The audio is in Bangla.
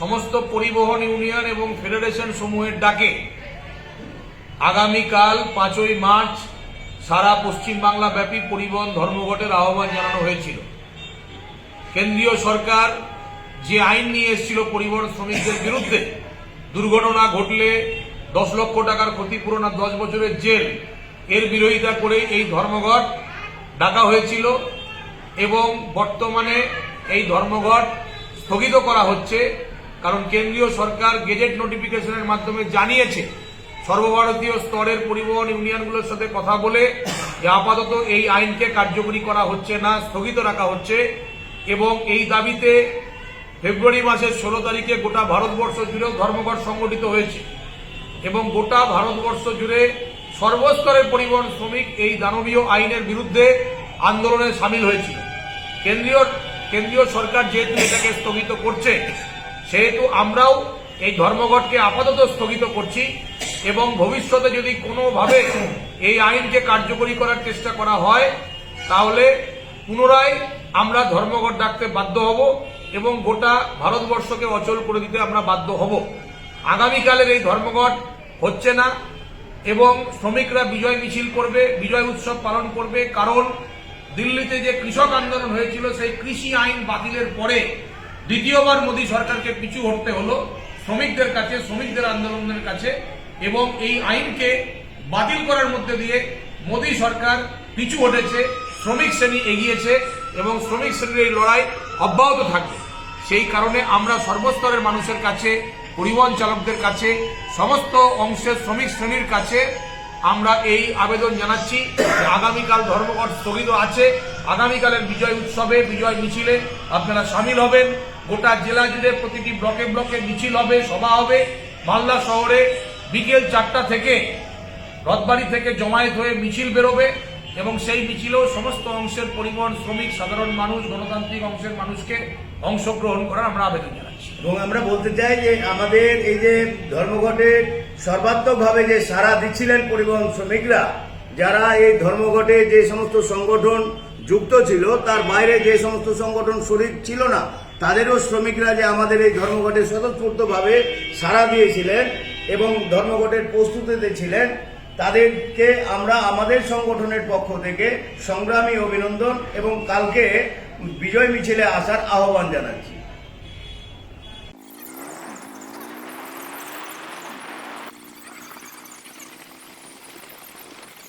সমস্ত পরিবহন ইউনিয়ন এবং ফেডারেশন সমূহের ডাকে আগামীকাল পাঁচই মার্চ সারা পশ্চিমবাংলা ব্যাপী পরিবহন ধর্মঘটের আহ্বান জানানো হয়েছিল। কেন্দ্রীয় সরকার যে আইন নিয়ে এসেছিল পরিবহন শ্রমিকদের বিরুদ্ধে, দুর্ঘটনা ঘটলে দশ লক্ষ টাকার ক্ষতিপূরণ আর দশ বছরের জেল, এর বিরোধিতা করে এই ধর্মঘট ডাকা হয়েছিল এবং বর্তমানে এই ধর্মঘট স্থগিত করা হচ্ছে। কারণ কেন্দ্রীয় সরকার গেজেট নোটিফিকেশনের মাধ্যমে জানিয়েছে, সর্বভারতীয় স্তরের পরিবহন ইউনিয়নগুলোর সাথে কথা বলে যে আপাতত এই আইনকে কার্যকরী করা হচ্ছে না, স্থগিত রাখা হচ্ছে এবং এই দাবিতে ফেব্রুয়ারি মাসের ষোলো তারিখে গোটা ভারতবর্ষ জুড়েও ধর্মঘট সংগঠিত হয়েছে এবং গোটা ভারতবর্ষ জুড়ে সর্বস্তরের পরিবহন শ্রমিক এই দানবীয় আইনের বিরুদ্ধে আন্দোলনে সামিল হয়েছিল। কেন্দ্রীয় কেন্দ্রীয় সরকার যেহেতু এটাকে স্থগিত করছে সেহেতু আমরাও এই ধর্মঘটকে আপাতত স্থগিত করছি এবং ভবিষ্যতে যদি কোনোভাবে এই আইনকে কার্যকরী করার চেষ্টা করা হয়, তাহলে পুনরায় আমরা ধর্মঘট ডাকতে বাধ্য হব এবং গোটা ভারতবর্ষকে অচল করে দিতে আমরা বাধ্য হব। আগামীকালের এই ধর্মঘট হচ্ছে না এবং শ্রমিকরা বিজয় মিছিল করবে, বিজয় উৎসব পালন করবে, কারণ দিল্লিতে যে কৃষক আন্দোলন হয়েছিল, সেই কৃষি আইন বাতিলের পরে দ্বিতীয়বার মোদী সরকারকে পিছু হটতে হলো শ্রমিকদের কাছে, শ্রমিকদের আন্দোলনের কাছে, এবং এই আইনকে বাতিল করার মধ্যে দিয়ে মোদী সরকার পিছু হটেছে, শ্রমিক শ্রেণি এগিয়েছে, এবং শ্রমিক শ্রেণির এই লড়াই অব্যাহত থাকবে। সেই কারণে আমরা সর্বস্তরের মানুষের কাছে, পরিবহন চালকদের কাছে, সমস্ত অংশের শ্রমিক শ্রেণির কাছে আমরা এই আবেদন জানাচ্ছি আগামীকাল ধর্মঘট স্থগিত আছে। আগামীকালের বিজয় উৎসবে বিজয় মিছিলে আপনারা সামিল হবেন। গোটা জেলা জুড়ে প্রতিটি ব্লকে ব্লকে মিছিল হবে, সভা হবে। মালদা শহরে বিকেল চারটা থেকে রথবাড়ি থেকে জমায়েত হয়ে মিছিল বেরোবে এবং সেই মিছিলেও সমস্ত অংশের পরিবহন শ্রমিক, সাধারণ মানুষ, গণতান্ত্রিক অংশের মানুষকে অংশগ্রহণ করার আমরা আবেদন জানাচ্ছি। এবং আমরা বলতে চাই যে আমাদের এই যে ধর্মঘটে সর্বাত্মকভাবে যে সাড়া দিচ্ছিলেন পরিবহন শ্রমিকরা, যারা এই ধর্মঘটে যে সমস্ত সংগঠন যুক্ত ছিল, তার বাইরে যে সমস্ত সংগঠন শরীর ছিল না, তাদেরও শ্রমিকরা যে আমাদের এই ধর্মঘটে স্বতঃস্ফূর্তভাবে সাড়া দিয়েছিলেন এবং ধর্মঘটের প্রস্তুতিতে ছিলেন, তাদেরকে আমরা আমাদের সংগঠনের পক্ষ থেকে সংগ্রামী অভিনন্দন এবং কালকে বিজয় মিছিলে আসার আহ্বান জানাচ্ছি।